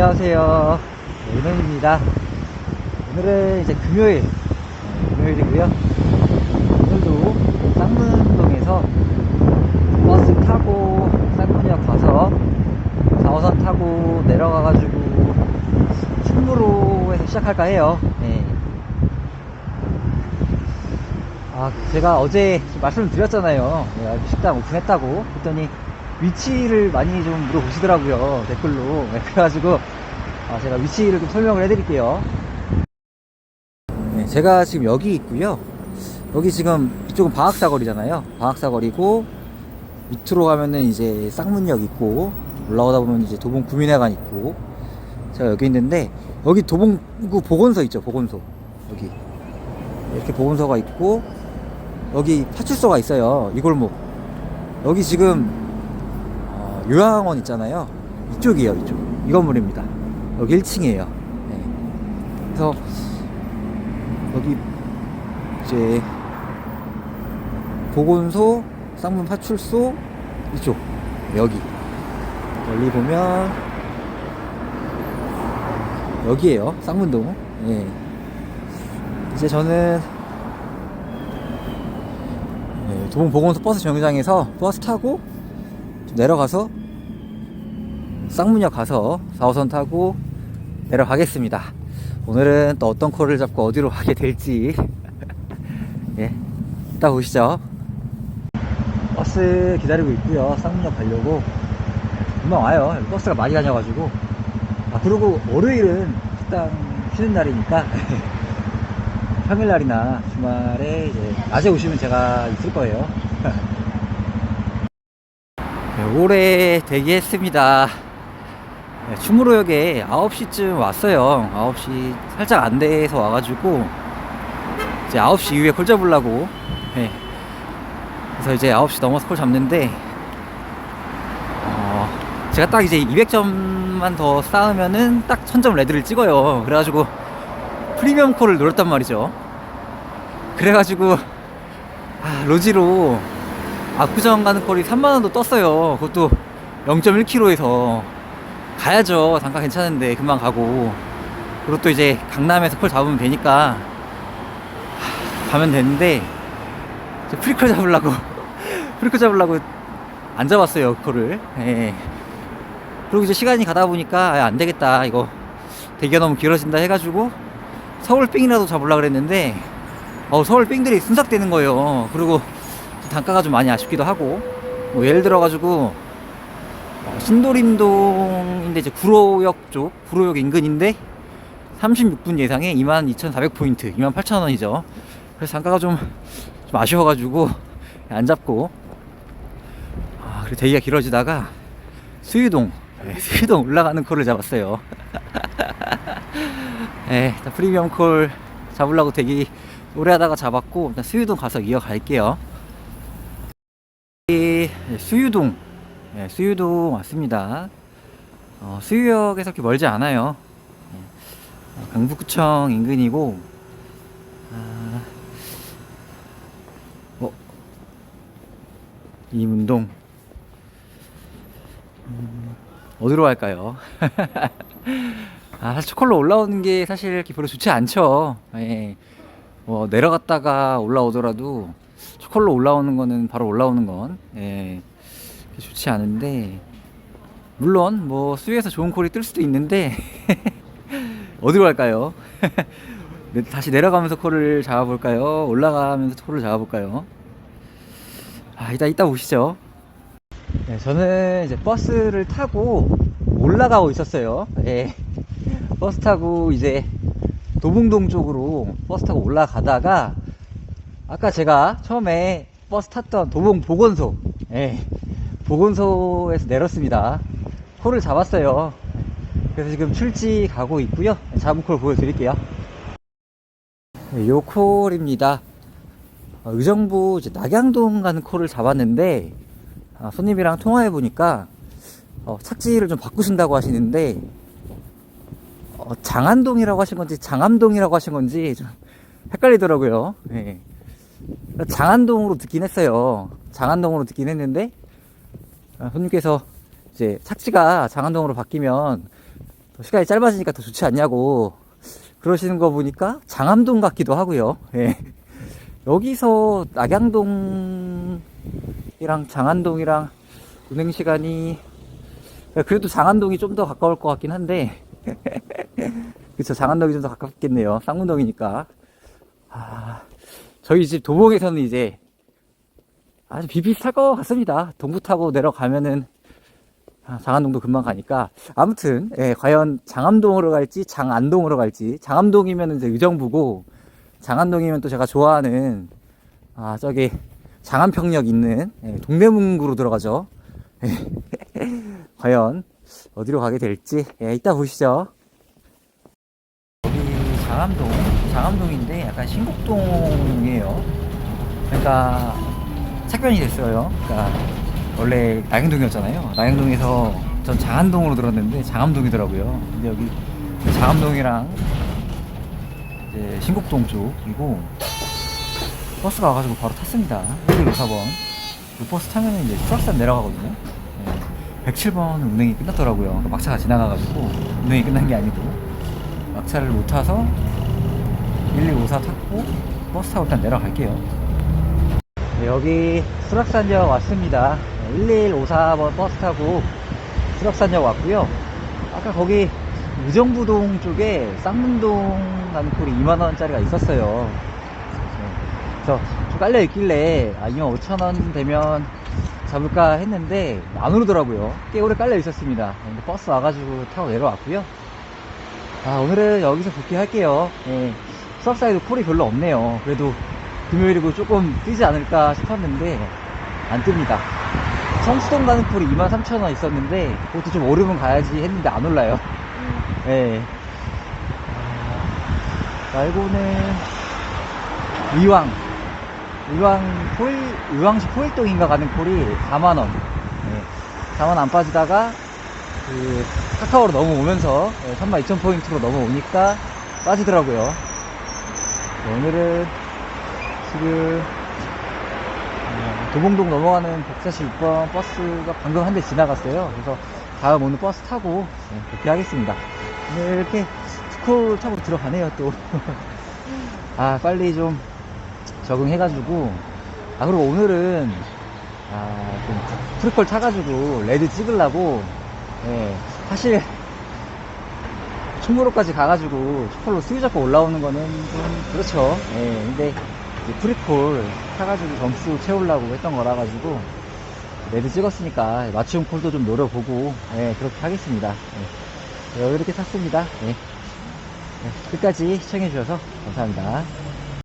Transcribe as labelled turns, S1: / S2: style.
S1: 안녕하세요. 네, 은원입니다. 오늘은 이제 금요일, 네, 금요일이고요. 오늘도 쌍문동에서 버스 타고 쌍문역 가서 4호선 타고 내려가가지고 충무로에서 시작할까 해요. 네. 아, 제가 어제 말씀을 드렸잖아요. 네, 식당 오픈했다고. 그랬더니 위치를 많이 좀 물어보시더라고요. 댓글로. 네, 그래가지고 아, 제가 위치를 좀 설명을 해드릴게요. 네, 제가 지금 여기 있고요. 여기 지금 이쪽은 방학사거리잖아요. 방학사거리고 밑으로 가면은 이제 쌍문역 있고 올라오다 보면 이제 도봉 구민회관 있고 제가 여기 있는데 여기 도봉구 보건소 있죠. 보건소 여기 이렇게 보건소가 있고 여기 파출소가 있어요. 이 골목 여기 지금 어, 요양원 있잖아요. 이쪽이에요. 이쪽 이 건물입니다. 여기 1층이에요. 그래서 여기 이제 보건소, 쌍문 파출소 이쪽 여기 멀리 보면 여기에요. 쌍문동. 예. 이제 저는 예, 도봉 보건소 버스 정류장에서 버스 타고 좀 내려가서 쌍문역 가서 4호선 타고 내려가겠습니다. 오늘은 또 어떤 콜을 잡고 어디로 가게 될지 예, 이따 보시죠. 버스 기다리고 있고요. 쌍문역 가려고 금방 와요. 버스가 많이 다녀가지고 아 그리고 월요일은 식당 쉬는 날이니까 평일날이나 주말에 이제 낮에 오시면 제가 있을 거예요. 네, 오래 대기했습니다. 네, 충무로역에 9시쯤 왔어요. 9시 살짝 안 돼서 와가지고 이제 9시 이후에 콜 잡으려고 네. 그래서 이제 9시 넘어서 콜 잡는데 어, 제가 딱 이제 200점만 더 쌓으면은 딱 1000점 레드를 찍어요. 그래가지고 프리미엄 콜을 노렸단 말이죠. 그래가지고 아, 로지로 압구정 가는 콜이 3만원도 떴어요. 그것도 0.1km에서 가야죠. 단가 괜찮은데 금방 가고 그리고 또 이제 강남에서 콜 잡으면 되니까 하, 가면 되는데 프리콜 잡으려고 프리콜 잡으려고 안 잡았어요 콜을 예. 그리고 이제 시간이 가다 보니까 아, 안 되겠다 이거 대기가 너무 길어진다 해가지고 서울 삥이라도 잡으려고 그랬는데 어, 서울 삥들이 순삭되는 거예요 그리고 단가가 좀 많이 아쉽기도 하고 뭐 예를 들어 가지고 어, 신도림동인데 이제 구로역 쪽 구로역 인근인데 36분 예상에 22,400포인트 28,000원이죠. 그래서 단가가 좀, 좀 아쉬워가지고 안 잡고 아, 그리고 대기가 길어지다가 수유동 네, 수유동 올라가는 콜을 잡았어요. 네, 프리미엄 콜 잡으려고 대기 오래 하다가 잡았고 일단 수유동 가서 이어갈게요 수유동 네, 수유동 왔습니다 어, 수유역에서 그렇게 멀지 않아요 네, 어, 강북구청 인근이고 아, 어, 이문동 음, 어디로 갈까요? 아, 사실 초콜로 올라오는 게 사실 별로 좋지 않죠. 예. 뭐 내려갔다가 올라오더라도 초콜로 올라오는 거는 바로 올라오는 건 예. 좋지 않은데 물론 뭐 수위에서 좋은 콜이 뜰 수도 있는데 어디로 갈까요? 네, 다시 내려가면서 콜을 잡아볼까요? 올라가면서 콜을 잡아볼까요? 아, 이따 이따 보시죠. 네, 저는 이제 버스를 타고 올라가고 있었어요. 예. 버스 타고 이제 도봉동 쪽으로 버스 타고 올라가다가 아까 제가 처음에 버스 탔던 도봉 보건소, 예. 보건소에서 내렸습니다. 콜을 잡았어요. 그래서 지금 출지 가고 있고요. 잡은 콜 보여드릴게요. 네, 요 콜입니다. 어, 의정부 낙양동 가는 콜을 잡았는데 아, 손님이랑 통화해 보니까 어, 착지를 좀 바꾸신다고 하시는데 어, 장안동이라고 하신 건지 장암동이라고 하신 건지 좀 헷갈리더라고요. 예. 장안동으로 듣긴 했어요. 장안동으로 듣긴 했는데 아, 손님께서 이제 착지가 장안동으로 바뀌면 시간이 짧아지니까 더 좋지 않냐고 그러시는 거 보니까 장암동 같기도 하고요. 예. 여기서 낙양동이랑 장안동이랑 운행 시간이 그래도 장안동이 좀 더 가까울 것 같긴 한데 그쵸 장안동이 좀 더 가깝겠네요. 쌍문동이니까 아, 저희 집 도봉에서는 이제 아주 비비슷할 것 같습니다. 동부 타고 내려가면은 아, 장안동도 금방 가니까 아무튼 예, 과연 장암동으로 갈지 장안동으로 갈지 장암동이면 이제 의정부고 장안동이면 또 제가 좋아하는 아 저기 장안평역 있는 예, 동대문구로 들어가죠. 예. 과연 어디로 가게 될지 예, 이따 보시죠. 여기 장암동 장암동인데 약간 신곡동이에요. 그러니까 착변이 됐어요. 그러니까 원래 나영동이었잖아요. 나영동에서 전 장안동으로 들었는데 장암동이더라고요. 근데 여기 장암동이랑 이제 신곡동 쪽이고 버스가 와가지고 바로 탔습니다. 114번. 그 버스 타면 이제 수락산 내려가거든요. 네. 107번 운행이 끝났더라고요. 그러니까 막차가 지나가가지고 운행이 끝난 게 아니고 막차를 못 타서 1154 탔고 버스 타고 일단 내려갈게요. 네, 여기 수락산역 왔습니다. 1154번 버스 타고 수락산역 왔고요. 아까 거기 의정부동 쪽에 쌍문동 가는 콜이 2만원짜리가 있었어요. 네, 그래서 좀 깔려 있길래 아, 2만 5천원 되면 잡을까 했는데 안 오르더라고요. 꽤 오래 깔려 있었습니다. 버스 와가지고 타고 내려왔고요. 아, 오늘은 여기서 복귀할게요. 예, 수락사에도 콜이 별로 없네요. 그래도 금요일이고 조금 뛰지 않을까 싶었는데 안 뜹니다. 성수동 가는 콜이 23,000원 있었는데 그것도 좀 오르면 가야지 했는데 안 올라요. 예. 아, 말고는 의왕 의왕 포일 의왕시 포일동인가 가는 콜이 4만원 예. 4만 안 빠지다가 그 카카오로 넘어오면서 32,000포인트로 넘어오니까 빠지더라고요. 네, 오늘은 지금 어, 도봉동 넘어가는 146번 버스가 방금 한 대 지나갔어요. 그래서 다음 오늘 버스 타고 네, 그렇게 하겠습니다. 오늘 이렇게 스콜 타고 들어가네요 또. 아 빨리 좀 적응해가지고 아 그리고 오늘은 아 좀 프리콜 타가지고 레드 찍으려고 예 사실 충무로까지 가가지고 초콜로 수위 잡고 올라오는 거는 좀 그렇죠. 예, 근데 프리콜 타가지고 점수 채우려고 했던 거라 가지고 레드 찍었으니까 맞춤 콜도 좀 노려보고 예, 그렇게 하겠습니다. 예. 예, 이렇게 탔습니다. 예. 예, 끝까지 시청해주셔서 감사합니다.